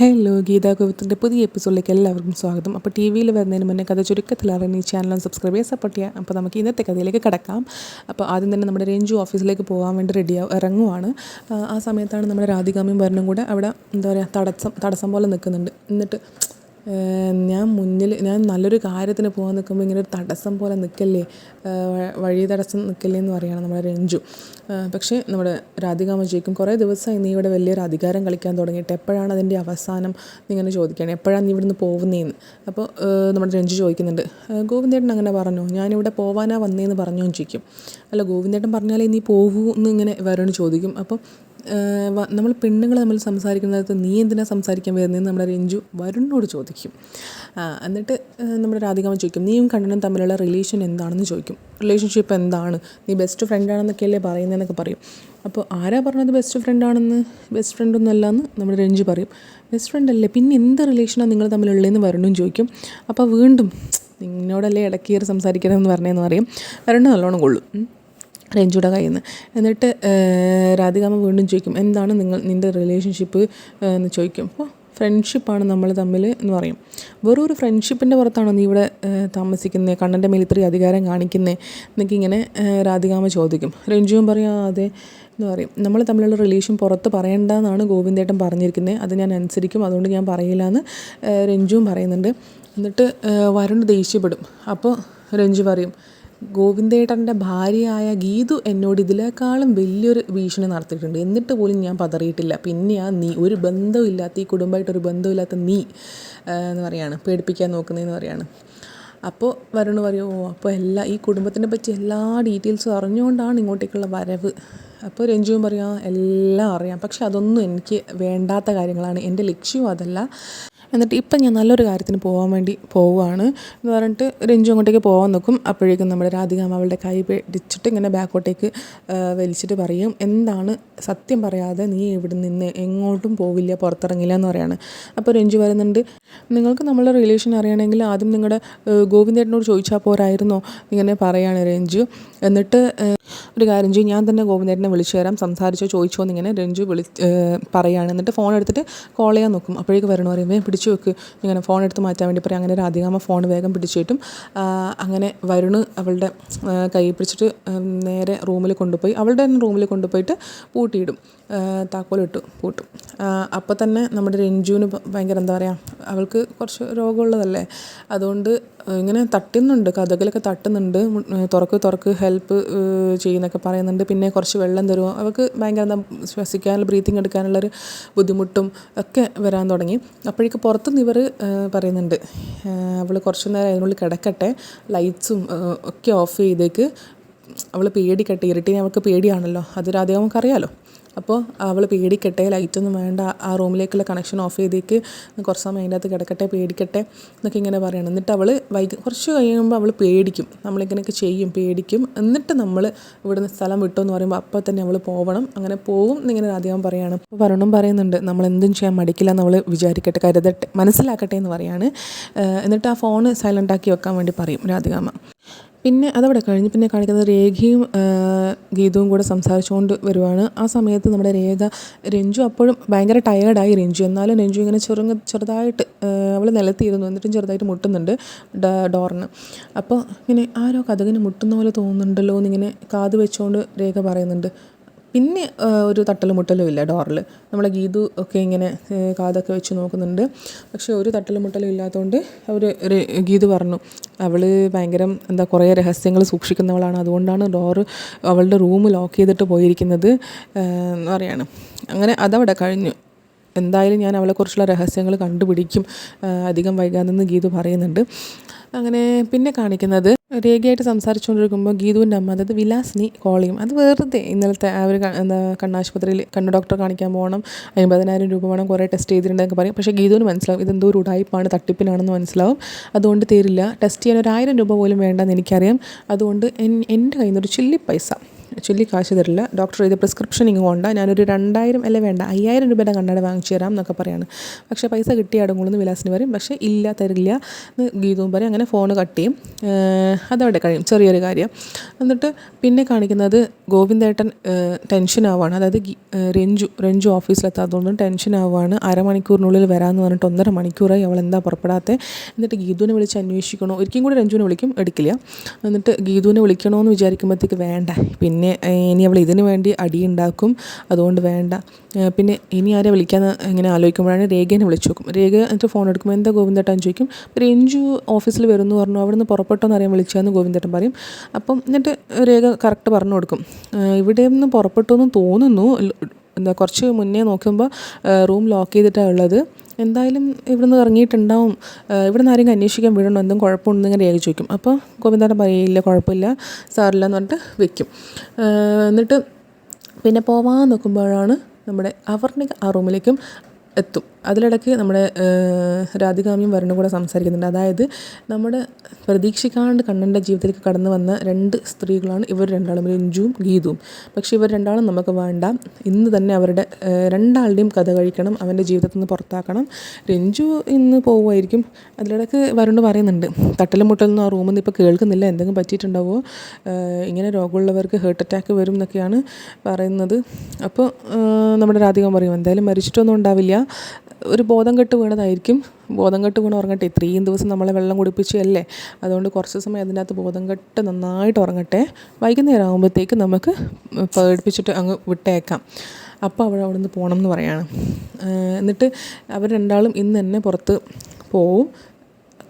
Hello Gita ഗോവിത്തിന്റെ പുതിയ എപ്പിസോഡിലേക്ക് എല്ലാവർക്കും സ്വാഗതം. അപ്പോൾ ടി വിയിൽ വരുന്നതിന് മുന്നേ കഥ ചുരുക്കത്തിൽ അറിയുന്ന ഈ ചാനൽ സബ്സ്ക്രൈബ് ചെയ്യാൻ സപ്പോർട്ട് ചെയ്യാം. അപ്പോൾ നമുക്ക് ഇന്നത്തെ കഥയിലേക്ക് കിടക്കാം. അപ്പോൾ ആദ്യം തന്നെ നമ്മുടെ രഞ്ജു ഓഫീസിലേക്ക് പോകാൻ വേണ്ടി റെഡിയാവും ഇറങ്ങുവാണ്. ആ, സമയത്താണ് നമ്മുടെ രാധികാമ്യം വരണം കൂടെ അവിടെ എന്താ പറയുക തടസ്സം തടസ്സം പോലെ നിൽക്കുന്നുണ്ട്. എന്നിട്ട് ഞാൻ മുന്നിൽ ഞാൻ നല്ലൊരു കാര്യത്തിന് പോകാൻ നിൽക്കുമ്പോൾ ഇങ്ങനെ ഒരു തടസ്സം പോലെ നിൽക്കല്ലേ? വഴി തടസ്സം നിൽക്കല്ലേ എന്ന് പറയുകയാണ് നമ്മുടെ രഞ്ജു. പക്ഷേ നമ്മുടെ രാധികാമ ചോദിക്കും കുറേ ദിവസമായി നീ ഇവിടെ വലിയൊരു അധികാരം കളിക്കാൻ തുടങ്ങിയിട്ട് എപ്പോഴാണ് അതിന്റെ അവസാനം ഇങ്ങനെ ചോദിക്കുകയാണ് എപ്പോഴാണ് നീ ഇവിടുന്ന് പോകുന്നതെന്ന് അപ്പോൾ നമ്മുടെ രഞ്ജു ചോദിക്കുന്നുണ്ട്. ഗോവിന്ദേട്ടൻ അങ്ങനെ പറഞ്ഞു? ഞാനിവിടെ പോവാനാണ് വന്നതെന്ന് പറഞ്ഞു ചോദിക്കും. അല്ല ഗോവിന്ദേട്ടൻ പറഞ്ഞാലേ നീ പോകൂ എന്ന് ഇങ്ങനെ വരുൺ ചോദിക്കും. വ- നമ്മൾ പെണ്ണുങ്ങൾ നമ്മൾ സംസാരിക്കുന്നിടത്ത് നീ എന്തിനാ സംസാരിക്കാൻ വരുന്നതെന്ന് നമ്മുടെ രഞ്ജു വരുണിനോട് ചോദിക്കും. എന്നിട്ട് നമ്മുടെ രാധികാമ ചോദിക്കും നീയും കണ്ണനും തമ്മിലുള്ള റിലേഷൻ എന്താണെന്ന് ചോദിക്കും. റിലേഷൻഷിപ്പ് എന്താണ്? നീ ബെസ്റ്റ് ഫ്രണ്ടാണെന്നൊക്കെ അല്ലേ പറയുന്നതെന്നൊക്കെ പറയും. അപ്പോൾ ആരാ പറഞ്ഞത് ബെസ്റ്റ് ഫ്രണ്ടാണെന്ന് ബെസ്റ്റ് ഫ്രണ്ടൊന്നും അല്ലാന്ന് നമ്മുടെ രഞ്ജു പറയും. ബെസ്റ്റ് ഫ്രണ്ട് അല്ലേ? പിന്നെ എന്ത് റിലേഷനാണ് നിങ്ങൾ തമ്മിലുള്ളതെന്ന് വരുണും ചോദിക്കും. അപ്പോൾ വീണ്ടും നിന്നോടല്ലേ ഇടയ്ക്ക് സംസാരിക്കണമെന്ന് പറഞ്ഞതെന്ന് പറയും. വരുണ് നല്ലോണം കൊള്ളും. ഉം. രഞ്ജുയുടെ കയ്യിൽ നിന്ന് എന്നിട്ട് രാധികാമ വീണ്ടും ചോദിക്കും എന്താണ് നിങ്ങൾ നിന്റെ റിലേഷൻഷിപ്പ് എന്ന് ചോദിക്കും. അപ്പോൾ ഫ്രണ്ട്ഷിപ്പാണ് നമ്മൾ തമ്മിൽ എന്ന് പറയും. വെറും ഒരു ഫ്രണ്ട്ഷിപ്പിന്റെ പുറത്താണോ നീ ഇവിടെ താമസിക്കുന്നത് കണ്ണന്റെ മേൽ ഇത്രയും അധികാരം കാണിക്കുന്നത് എന്നൊക്കെ ഇങ്ങനെ രാധികാമ ചോദിക്കും. രഞ്ജുവും പറയും അതെ എന്ന് പറയും. നമ്മൾ തമ്മിലുള്ള റിലേഷൻ പുറത്ത് പറയേണ്ടെന്നാണ് ഗോവിന്ദേട്ടൻ പറഞ്ഞിരിക്കുന്നത് അത് ഞാൻ അനുസരിക്കും അതുകൊണ്ട് ഞാൻ പറയില്ല എന്ന് രഞ്ജുവും പറയുന്നുണ്ട്. എന്നിട്ട് വരുൺ ദേഷ്യപ്പെടും. അപ്പോൾ രഞ്ജു പറയും ഗോവിന്ദേട്ടന്റെ ഭാര്യയായ ഗീതു എന്നോട് ഇതിലേക്കാളും വലിയൊരു ഭീഷണി നടത്തിയിട്ടുണ്ട്. എന്നിട്ട് പോലും ഞാൻ പതറിയിട്ടില്ല. പിന്നെയാ നീ ഒരു ബന്ധമില്ലാത്ത ഈ കുടുംബമായിട്ട് ഒരു ബന്ധമില്ലാത്ത നീ എന്ന് പറയാണ്. പേടിപ്പിക്കാൻ നോക്കുന്നതെന്ന് പറയാണ്. അപ്പോൾ വരുണ് പറയും ഓ അപ്പോൾ എല്ലാ ഈ കുടുംബത്തിനെ പറ്റി എല്ലാ ഡീറ്റെയിൽസും അറിഞ്ഞുകൊണ്ടാണ് ഇങ്ങോട്ടേക്കുള്ള വരവ്. അപ്പോൾ രഞ്ജുവും പറയാം എല്ലാം അറിയാം. പക്ഷെ അതൊന്നും എനിക്ക് വേണ്ടാത്ത കാര്യങ്ങളാണ്. എന്റെ ലക്ഷ്യവും അതല്ല. എന്നിട്ട് ഇപ്പം ഞാൻ നല്ലൊരു കാര്യത്തിന് പോകാൻ വേണ്ടി പോവുകയാണ്. എന്ന് പറഞ്ഞിട്ട് രഞ്ജു അങ്ങോട്ടേക്ക് പോകാൻ നോക്കും. അപ്പോഴേക്കും നമ്മുടെ രാധികാമ്മ അവളുടെ കൈ പിടിച്ചിട്ട് ഇങ്ങനെ ബാക്കോട്ടേക്ക് വലിച്ചിട്ട് പറയും എന്താണ്? സത്യം പറയാതെ നീ ഇവിടെ നിന്ന് എങ്ങോട്ടും പോവില്ല പുറത്തിറങ്ങില്ല എന്ന് പറയാണ്. അപ്പോൾ രഞ്ജു വരുന്നുണ്ട് നിങ്ങൾക്ക് നമ്മളുടെ റിലേഷൻ അറിയണമെങ്കിൽ ആദ്യം നിങ്ങളുടെ ഗോവിന്ദേട്ടനോട് ചോദിച്ചാൽ പോരായിരുന്നോ? ഇങ്ങനെ പറയാണ് രഞ്ജു. എന്നിട്ട് ഒരു കാര്യം ചെയ്യും ഞാൻ തന്നെ ഗോവിന്ദേട്ടനെ വിളിച്ചു തരാം സംസാരിച്ചോ ചോദിച്ചോ എന്നിങ്ങനെ രഞ്ജു വിളി പറയാണ്. എന്നിട്ട് ഫോൺ എടുത്തിട്ട് കോൾ ചെയ്യാൻ നോക്കും. അപ്പോഴേക്ക് വരണോ പറയുമ്പോൾ വേഗം പിടിച്ചു വെക്ക്. ഇങ്ങനെ ഫോൺ എടുത്ത് മാറ്റാൻ വേണ്ടി പറയും. അങ്ങനെ രാധികാമ്മ ഫോൺ വേഗം പിടിച്ചു കിട്ടും. അങ്ങനെ വരുണ് അവളുടെ കൈ പിടിച്ചിട്ട് നേരെ റൂമിൽ കൊണ്ടുപോയി. അവളുടെ തന്നെ റൂമിൽ കൊണ്ടുപോയിട്ട് പൂട്ടിയിടും. താക്കോലിട്ടു പൂട്ടും. അപ്പോൾ തന്നെ നമ്മുടെ രഞ്ജുവിന് ഭയങ്കര എന്താ പറയുക അവൾക്ക് കുറച്ച് രോഗമുള്ളതല്ലേ? അതുകൊണ്ട് ഇങ്ങനെ തട്ടുന്നുണ്ട് കഥകളൊക്കെ തട്ടുന്നുണ്ട് തുറക്ക് തുറക്ക് ഹെൽപ്പ് ചെയ്യുന്നൊക്കെ പറയുന്നുണ്ട്. പിന്നെ കുറച്ച് വെള്ളം തരുമോ? അവൾക്ക് ഭയങ്കര എന്താ ശ്വസിക്കാനുള്ള ബ്രീത്തിങ് എടുക്കാനുള്ളൊരു ബുദ്ധിമുട്ടും ഒക്കെ വരാൻ തുടങ്ങി. അപ്പോഴേക്ക് പുറത്തുനിന്ന് ഇവർ പറയുന്നുണ്ട് അവൾ കുറച്ച് നേരം അതിനുള്ളിൽ കിടക്കട്ടെ ലൈറ്റ്സും ഒക്കെ ഓഫ് ചെയ്തേക്ക്. അവൾ പേടിക്കട്ടെ ഇരട്ടിനെ അവൾക്ക് പേടിയാണല്ലോ. അത് രാധികം അറിയാലോ അപ്പോൾ അവൾ പേടിക്കട്ടെ ലൈറ്റൊന്നും വേണ്ട ആ റൂമിലേക്കുള്ള കണക്ഷൻ ഓഫ് ചെയ്തേക്ക്. കുറച്ച് സമയം അതിന്റെ അകത്ത് കിടക്കട്ടെ പേടിക്കട്ടെ എന്നൊക്കെ ഇങ്ങനെ പറയണം. എന്നിട്ട് അവൾ വൈകി കുറച്ച് കഴിയുമ്പോൾ അവൾ പേടിക്കും. നമ്മളിങ്ങനെയൊക്കെ ചെയ്യും പേടിക്കും. എന്നിട്ട് നമ്മൾ ഇവിടുന്ന് സ്ഥലം വിട്ടു എന്ന് പറയുമ്പോൾ അപ്പോൾ തന്നെ അവൾ പോവണം. അങ്ങനെ പോവും എന്നിങ്ങനെ രാധികം പറയാണ്. വരുണും പറയുന്നുണ്ട് നമ്മൾ എന്തും ചെയ്യാൻ മടിക്കില്ല എന്ന് അവൾ വിചാരിക്കട്ടെ കരുതട്ടെ മനസ്സിലാക്കട്ടെ എന്ന് പറയാണ്. എന്നിട്ട് ആ ഫോണ് സൈലന്റ് ആക്കി വെക്കാൻ വേണ്ടി പറയും രാധികാമ്മ. പിന്നെ അതവിടെ കഴിഞ്ഞ് പിന്നെ കാണിക്കുന്നത് രേഖയും ഗീതവും കൂടെ സംസാരിച്ചുകൊണ്ട് വരുവാണ്. ആ സമയത്ത് നമ്മുടെ രേഖ രഞ്ജു അപ്പോഴും ഭയങ്കര ടയേർഡായി രഞ്ജു. എന്നാലും രഞ്ജു ഇങ്ങനെ ചെറുങ്ങ ചെറുതായിട്ട് അവൾ നിലത്തിയിരുന്നു. എന്നിട്ടും ചെറുതായിട്ട് മുട്ടുന്നുണ്ട് ഡോറിന്. അപ്പോൾ ഇങ്ങനെ ആരോ കഥകിന് മുട്ടുന്ന പോലെ തോന്നുന്നുണ്ടല്ലോ എന്നിങ്ങനെ കാത് വെച്ചുകൊണ്ട് രേഖ പറയുന്നുണ്ട്. പിന്നെ ഒരു തട്ടലും മുട്ടലും ഇല്ല ഡോറിൽ നമ്മൾ ഗീതു ഒക്കെ ഇങ്ങനെ കാതൊക്കെ വെച്ച് നോക്കുന്നുണ്ട്. പക്ഷേ ഒരു തട്ടലും മുട്ടലും ഇല്ലാത്തതുകൊണ്ട് അവർ ഗീതു പറഞ്ഞു അവൾ ഭയങ്കര എന്താ കുറേ രഹസ്യങ്ങൾ സൂക്ഷിക്കുന്നവളാണ്. അതുകൊണ്ടാണ് ഡോറ് അവളുടെ റൂം ലോക്ക് ചെയ്തിട്ട് പോയിരിക്കുന്നത് എന്ന് പറയാണ്. അങ്ങനെ അതവിടെ കഴിഞ്ഞു. എന്തായാലും ഞാൻ അവളെക്കുറിച്ചുള്ള രഹസ്യങ്ങൾ കണ്ടുപിടിക്കും അധികം വൈകാതെന്ന് ഗീതു പറയുന്നുണ്ട്. അങ്ങനെ പിന്നെ കാണിക്കുന്നത് രേഖയായിട്ട് സംസാരിച്ചുകൊണ്ടിരിക്കുമ്പോൾ ഗീതുവിന്റെ അമ്മ അതായത് വിലാസിനി ചെയ്യും അത് വെറുതെ ഇന്നലത്തെ ആ ഒരു എന്താ കണ്ണാശുപത്രിയിൽ കണ്ണു ഡോക്ടറെ കാണിക്കാൻ പോകണം അമ്പതിനായിരം രൂപ വേണം കുറേ ടെസ്റ്റ് ചെയ്തിട്ടുണ്ടെന്നൊക്കെ പറയും. പക്ഷേ ഗീതുവിന് മനസ്സിലാവും ഇതെന്തോ ഒരു ഉടായ്പാണ് തട്ടിപ്പിനാണെന്ന് മനസ്സിലാവും. അതുകൊണ്ട് തരില്ല. ടെസ്റ്റ് ചെയ്യാൻ ഒരു ആയിരം രൂപ പോലും വേണ്ടെന്ന് എനിക്കറിയാം. അതുകൊണ്ട് എൻ എന്റെ കയ്യിൽ നിന്ന് ഒരു ചില്ലി പൈസ ചൊല്ലി കാശ് തരില്ല. ഡോക്ടർ ഇത് പ്രിസ്ക്രിപ്ഷൻ ഇങ്ങ് കൊണ്ട. ഞാനൊരു രണ്ടായിരം അല്ലേ വേണ്ട അയ്യായിരം രൂപയുടെ കണ്ണാടി വാങ്ങിച്ചു തരാം എന്നൊക്കെ പറയാണ്. പക്ഷേ പൈസ കിട്ടിയാടും കൂടുന്ന വിലാസിന് പറയും. പക്ഷേ ഇല്ല തരില്ല എന്ന് ഗീതവും പറയും. അങ്ങനെ ഫോൺ കട്ട് ചെയ്യും. അതവിടെ കഴിയും. ചെറിയൊരു കാര്യം. എന്നിട്ട് പിന്നെ കാണിക്കുന്നത് ഗോവിന്ദേട്ടൻ ടെൻഷൻ ആവുകയാണ് അതായത് രഞ്ജു രഞ്ജു ഓഫീസിലെത്താത്തതുകൊണ്ട് ടെൻഷൻ ആവുകയാണ് അരമണിക്കൂറിനുള്ളിൽ വരാമെന്ന് പറഞ്ഞിട്ട് ഒന്നര മണിക്കൂറായി അവൾ എന്താ പുറപ്പെടാത്തത് എന്നിട്ട് ഗീതുവിനെ വിളിച്ച് അന്വേഷിക്കണോ? ഒരിക്കലും കൂടി രഞ്ജുവിനെ വിളിക്കും. എടുക്കില്ല. എന്നിട്ട് ഗീതുവിനെ വിളിക്കണമെന്ന് വിചാരിക്കുമ്പോഴത്തേക്ക് വേണ്ട. പിന്നെ ഇനി അവൾ ഇതിന് വേണ്ടി അടിയുണ്ടാക്കും. അതുകൊണ്ട് വേണ്ട. പിന്നെ ഇനി ആരെ വിളിക്കാമെന്ന് ഇങ്ങനെ ആലോചിക്കുമ്പോഴാണ് രേഖേനെ വിളിച്ചു നോക്കും രേഖ എന്നിട്ട് ഫോൺ എടുക്കുമ്പോൾ എന്താ ഗോവിന്ദേട്ടാന്ന് ചോദിക്കും. രഞ്ജു ഓഫീസിൽ വരുമെന്ന് പറഞ്ഞു. അവിടെ നിന്ന് പുറപ്പെട്ടോന്ന് അറിയാൻ വിളിച്ചതെന്ന് ഗോവിന്ദേട്ടൻ പറയും. അപ്പം എന്നിട്ട് രേഖ കറക്റ്റ് പറഞ്ഞു കൊടുക്കും. ഇവിടെ നിന്ന് പുറപ്പെട്ടു എന്ന് തോന്നുന്നു എന്താ കുറച്ച് മുന്നേ നോക്കുമ്പോൾ റൂം ലോക്ക് ചെയ്തിട്ടാണ് ഉള്ളത്. എന്തായാലും ഇവിടുന്ന് ഇറങ്ങിയിട്ടുണ്ടാവും. ഇവിടുന്ന് ആരെങ്കിലും അന്വേഷിക്കാൻ വിടണോ എന്തും കുഴപ്പമുണ്ടെന്ന് ഇങ്ങനെ രേഖ ചോദിക്കും. അപ്പോൾ ഗോവിന്ദാട്ടൻ പറയില്ല കുഴപ്പമില്ല. സാറില്ല എന്ന് പറഞ്ഞിട്ട് വെക്കും. എന്നിട്ട് പിന്നെ പോവാൻ നോക്കുമ്പോഴാണ് നമ്മുടെ അവർണിക ആ റൂമിലേക്കും എത്തും. അതിലിടയ്ക്ക് നമ്മുടെ രാധികാമ്യം വരണം കൂടെ സംസാരിക്കുന്നുണ്ട്. അതായത് നമ്മുടെ പ്രതീക്ഷിക്കാണ്ട് കണ്ണന്റെ ജീവിതത്തിലേക്ക് കടന്നു വന്ന രണ്ട് സ്ത്രീകളാണ് ഇവർ രണ്ടാളും രഞ്ജുവും ഗീതുവും. പക്ഷേ ഇവർ രണ്ടാളും നമുക്ക് വേണ്ട. ഇന്ന് തന്നെ അവരുടെ രണ്ടാളുടെയും കഥ കഴിക്കണം അവന്റെ ജീവിതത്തിൽ നിന്ന് പുറത്താക്കണം. രഞ്ജു ഇന്ന് പോവുമായിരിക്കും. അതിലിടയ്ക്ക് വരുണ്ട് പറയുന്നുണ്ട് തട്ടലും മുട്ടലൊന്നും ആ റൂമിൽ നിന്ന് ഇപ്പോൾ കേൾക്കുന്നില്ല. എന്തെങ്കിലും പറ്റിയിട്ടുണ്ടാവോ? ഇങ്ങനെ രോഗമുള്ളവർക്ക് ഹേർട്ട് അറ്റാക്ക് വരും എന്നൊക്കെയാണ് പറയുന്നത്. അപ്പോൾ നമ്മുടെ രാധിക പറയും എന്തായാലും മരിച്ചിട്ടൊന്നും ഉണ്ടാവില്ല. ഒരു ബോധം കെട്ട് വീണതായിരിക്കും. ബോധം കെട്ട് വീണ് ഉറങ്ങട്ടെ. ഇത്രയും ദിവസം നമ്മളെ വെള്ളം കുടിപ്പിച്ചല്ലേ അതുകൊണ്ട് കുറച്ച് സമയം അതിനകത്ത് ബോധം കെട്ട് നന്നായിട്ട് ഉറങ്ങട്ടെ. വൈകുന്നേരം ആകുമ്പോഴത്തേക്ക് നമുക്ക് പേടിപ്പിച്ചിട്ട് അങ്ങ് വിട്ടേക്കാം. അപ്പോൾ അവൾ അവിടെ നിന്ന് പോകണം എന്ന് പറയാണ്. എന്നിട്ട് അവർ രണ്ടാളും ഇന്ന് തന്നെ പുറത്ത് പോവും.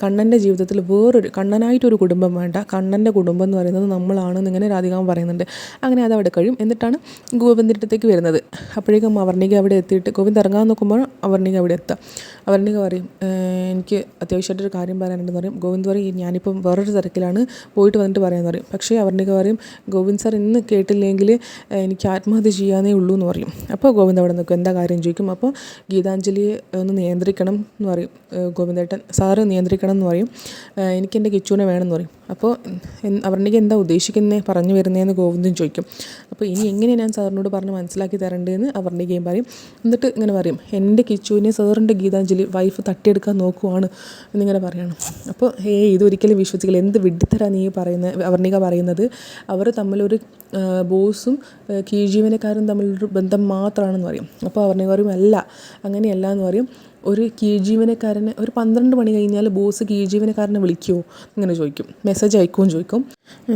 കണ്ണന്റെ ജീവിതത്തിൽ വേറൊരു കണ്ണനായിട്ടൊരു കുടുംബം വേണ്ട. കണ്ണന്റെ കുടുംബം എന്ന് പറയുന്നത് നമ്മളാണെന്ന് ഇങ്ങനെ രാധികാമൻ പറയുന്നുണ്ട്. അങ്ങനെ അത് അവിടെ കഴിയും. എന്നിട്ടാണ് ഗോവിന്ദിന്റെ അടുത്തേക്ക് വരുന്നത്. അപ്പോഴേക്കും അവർണിക അവിടെ എത്തിയിട്ട് ഗോവിന്ദ് ഇറങ്ങാൻ നോക്കുമ്പോൾ അവർണിക അവിടെ എത്തുക അവർണിക പറയും എനിക്ക് അത്യാവശ്യമായിട്ടൊരു കാര്യം പറയാനുണ്ടെന്ന് പറയും. ഗോവിന്ദ് പറയും ഞാനിപ്പം വേറൊരു തിരക്കിലാണ് പോയിട്ട് വന്നിട്ട് പറയാമെന്ന് പറയും. പക്ഷേ അവർണിക പറയും ഗോവിന്ദ് സാർ ഇന്ന് കേട്ടില്ലെങ്കിൽ എനിക്ക് ആത്മഹത്യ ചെയ്യാനേ ഉള്ളൂ എന്ന് പറയും. അപ്പോൾ ഗോവിന്ദ് അവിടെ നിൽക്കും. എന്താ കാര്യം ചോദിക്കും. അപ്പോൾ ഗീതാഞ്ജലിയെ ഒന്ന് നിയന്ത്രിക്കണം എന്ന് പറയും. ഗോവിന്ദേട്ടൻ സാറ് നിയന്ത്രിക്കണം എന്ന് പറയും. എനിക്ക് എന്റെ കിച്ചുവിനെ വേണമെന്ന് പറയും. അപ്പോൾ അവരുടെ എന്താ ഉദ്ദേശിക്കുന്നത് പറഞ്ഞു വരുന്നതെന്ന് ഗോവിന്ദൻ ചോദിക്കും. അപ്പോൾ ഇനി എങ്ങനെ ഞാൻ സാറിനോട് പറഞ്ഞ് മനസ്സിലാക്കി തരേണ്ടതെന്ന് അവർണികയും പറയും. എന്നിട്ട് ഇങ്ങനെ പറയും എന്റെ കിച്ചുവിനെ സാറിന്റെ ഗീതാഞ്ജലി വൈഫ് തട്ടിയെടുക്കാൻ നോക്കുവാണ് എന്നിങ്ങനെ പറയണം. അപ്പോൾ ഏ ഇതൊരിക്കലും വിശ്വസിക്കില്ല. എന്ത് വിഡ്ഢിത്തരാ നീ പറയുന്നത് അവർണിക പറയുന്നത്. അവർ തമ്മിലൊരു ബോസും കീഴ്ജീവനക്കാരും തമ്മിലൊരു ബന്ധം മാത്രമാണെന്ന് പറയും. അപ്പോൾ അവർണിക പറയും അല്ല അങ്ങനെയല്ല എന്ന് പറയും. ഒരു കീഴ്ജീവനക്കാരനെ ഒരു പന്ത്രണ്ട് മണി കഴിഞ്ഞാൽ ബോസ് കീഴ്ജീവനക്കാരനെ വിളിക്കുമോ ഇങ്ങനെ ചോദിക്കും. മെസ്സേജ് അയക്കുമെന്ന് ചോദിക്കും.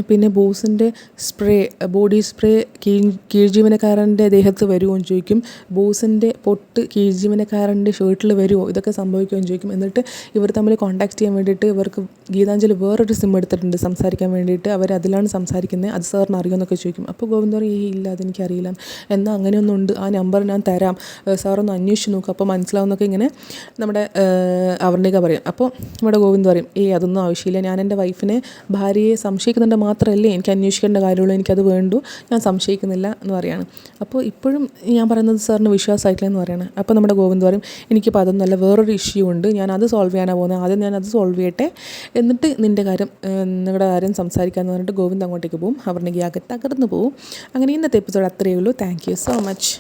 പിന്നെ ബോസിന്റെ സ്പ്രേ ബോഡി സ്പ്രേ കീഴ് കീഴ്ജീവനക്കാരന്റെ ദേഹത്ത് വരുമോ എന്ന് ചോദിക്കും. ബോസിന്റെ പൊട്ട് കീഴ്ജീവനക്കാരന്റെ ഷർട്ടിൽ വരുമോ ഇതൊക്കെ സംഭവിക്കുമോ എന്ന് ചോദിക്കും. എന്നിട്ട് ഇവർ തമ്മിൽ കോൺടാക്ട് ചെയ്യാൻ വേണ്ടിയിട്ട് ഇവർക്ക് ഗീതാഞ്ജലി വേറൊരു സിം എടുത്തിട്ടുണ്ട് സംസാരിക്കാൻ വേണ്ടിയിട്ട്. അവർ അതിലാണ് സംസാരിക്കുന്നത്. അത് സാറിന് അറിയുമെന്നൊക്കെ ചോദിക്കും. അപ്പോൾ ഗോവിന്ദ് പറയും ഈ ഇല്ല അതെനിക്കറിയില്ല എന്നാൽ അങ്ങനെയൊന്നും ഉണ്ട്. ആ നമ്പർ ഞാൻ തരാം. സാറൊന്ന് അന്വേഷിച്ച് നോക്കും. അപ്പോൾ മനസ്സിലാവുന്നൊക്കെ ഇങ്ങനെ നമ്മുടെ അവർണിക പറയും. അപ്പോൾ നമ്മുടെ ഗോവിന്ദ് പറയും ഏയ് അതൊന്നും ആവശ്യമില്ല. ഞാൻ എന്റെ വൈഫിനെ ഭാര്യയെ സംശയിക്കുന്നുണ്ട് മാത്രമല്ലേ എനിക്ക് അന്വേഷിക്കേണ്ട കാര്യമുള്ളൂ എനിക്കത് വേണ്ടു. ഞാൻ സംശയിക്കുന്നില്ല എന്ന് പറയാണ്. അപ്പോൾ ഇപ്പോഴും ഞാൻ പറയുന്നത് സാറിന് വിശ്വാസമായിട്ടില്ല എന്ന് പറയണം. അപ്പോൾ നമ്മുടെ ഗോവിന്ദ് പറയും എനിക്കിപ്പോൾ അതൊന്നുമല്ല വേറൊരു ഇഷ്യൂ ഉണ്ട്. ഞാൻ അത് സോൾവ് ചെയ്യാനാണ് പോകുന്നത്. ആദ്യം ഞാൻ അത് സോൾവ് ചെയ്യട്ടെ. എന്നിട്ട് നിന്റെ കാര്യം നിങ്ങളുടെ കാര്യം സംസാരിക്കാമെന്ന് പറഞ്ഞിട്ട് ഗോവിന്ദ് അങ്ങോട്ടേക്ക് പോകും അവരുടെ ഗ്യാഗത്ത് തകർന്നു പോകും അങ്ങനെ ഇന്നത്തെ എപ്പിസോഡ് അത്രയേ ഉള്ളൂ. Thank you so much